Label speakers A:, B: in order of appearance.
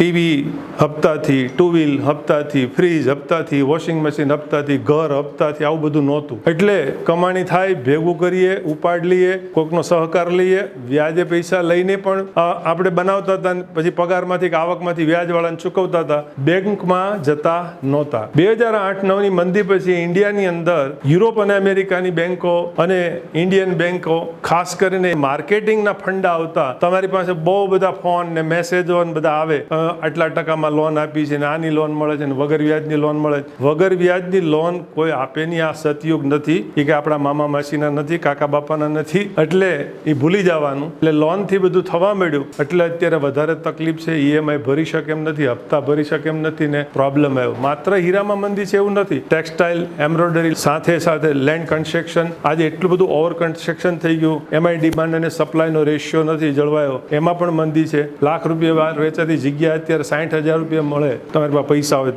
A: TV હપ્તાથી two wheel હપ્તાથી, fridge હપ્તાથી, વોશિંગ મશીન હપ્તાથી, ઘર હપ્તાથી આવું બધું નહોતું. એટલે કમાણી થાય, ભેગું કરીએ, ઉપાડ લઈએ, કોકનો સહકાર લઈએ, વ્યાજે પૈસા લઈને પણ આપણે બનાવતા હતા પછી પગારમાંથી કે આવકમાંથી વ્યાજવાળાને ચૂકવતા હતા, બેંકમાં જતા નહોતા. બે હજાર આઠ નવની મંદી પછી ઇન્ડિયાની અંદર યુરોપ અને અમેરિકાની બેંકો અને ઇન્ડિયન બેંકો, ખાસ કરીને માર્કેટિંગના ફંડા આવતા, તમારી પાસે બહુ બધા ફોન ને મેસેજો ને બધા આવે આટલા ટકામાં લોન આપી છે ને આની લોન મળે છે ને વગર વ્યાજની લોન મળે છે. વગર વ્યાજની લોન કોઈ આપે નહીં, આ સતયુગ નથી. એ કે આપણા મામા માસીના નથી, કાકા બાપાના નથી. એટલે એ ભૂલી જવાનું. એટલે લોનથી બધું થવા માંડ્યું. એટલે અત્યારે વધારે તકલીફ છે ઈએમઆઈ ભરી શકે એમ નથી, હપ્તા ભરી શકે એમ નથી ને પ્રોબ્લેમ આવ્યો. માત્ર હીરામાં મંદી છે એવું નથી. ટેક્સટાઇલ એમ્બ્રોઇડરી સાથે સાથે લેન્ડ કન્સ્ટ્રક્શન આજે એટલું બધું ઓવર કન્સ્ટ્રક્શન થઈ ગયું. એમાંય ડિમાન્ડ અને સપ્લાયનો રેશિયો નથી જળવાયો. એમાં પણ મંદી છે. લાખ રૂપિયા વેચાતી જગ્યા અત્યારે સાઠ હજાર રૂપિયા મળે. તમારી પાસે પૈસા હોય